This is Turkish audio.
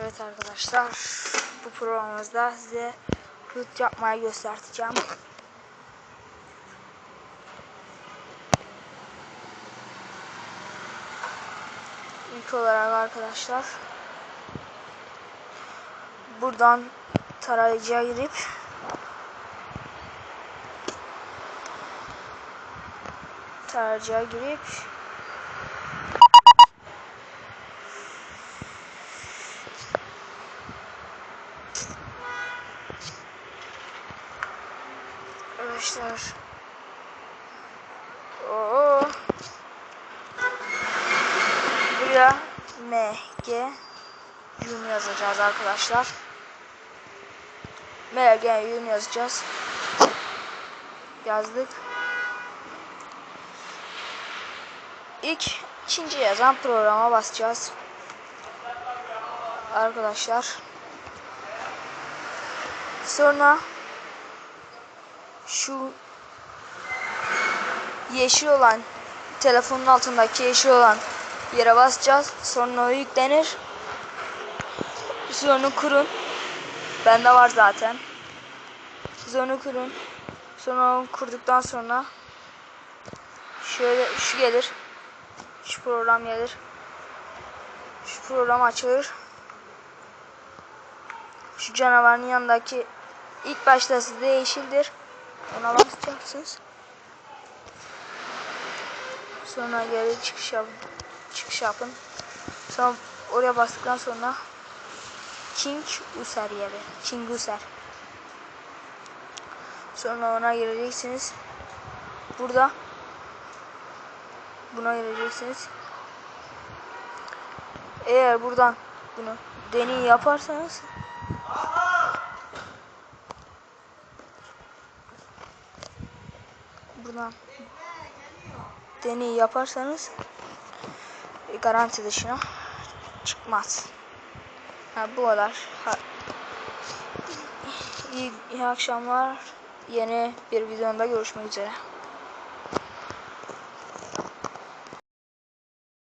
Evet arkadaşlar bu programımızda size hıt yapmayı göstereceğim. İlk olarak arkadaşlar buradan tarayıcıya girip tarayıcıya girip Arkadaşlar. Oo. Buraya MG Yum yazacağız arkadaşlar. MG Yum yazacağız. Yazdık. İlk ikinci yazan programa basacağız. Arkadaşlar. Sonra şu yeşil olan telefonun altındaki yeşil olan yere basacağız. Sonra o yüklenir. Siz onu kurun. Bende var zaten. Siz onu kurun. Sonra onu kurduktan sonra şöyle şu gelir. Şu program gelir. Şu program açılır. Şu canavarın yanındaki ilk başta sizde yeşildir. Ona basacaksınız. Sonra geri çıkış yapın. Çıkış yapın. Sonra oraya bastıktan sonra King User yeri. King User. Sonra ona gireceksiniz. Burada buna gireceksiniz. Eğer buradan bunu deney yaparsanız buradan deney yaparsanız garanti dışına çıkmaz. Ha, bu kadar. Ha, iyi, iyi akşamlar. Yeni bir videoda görüşmek üzere.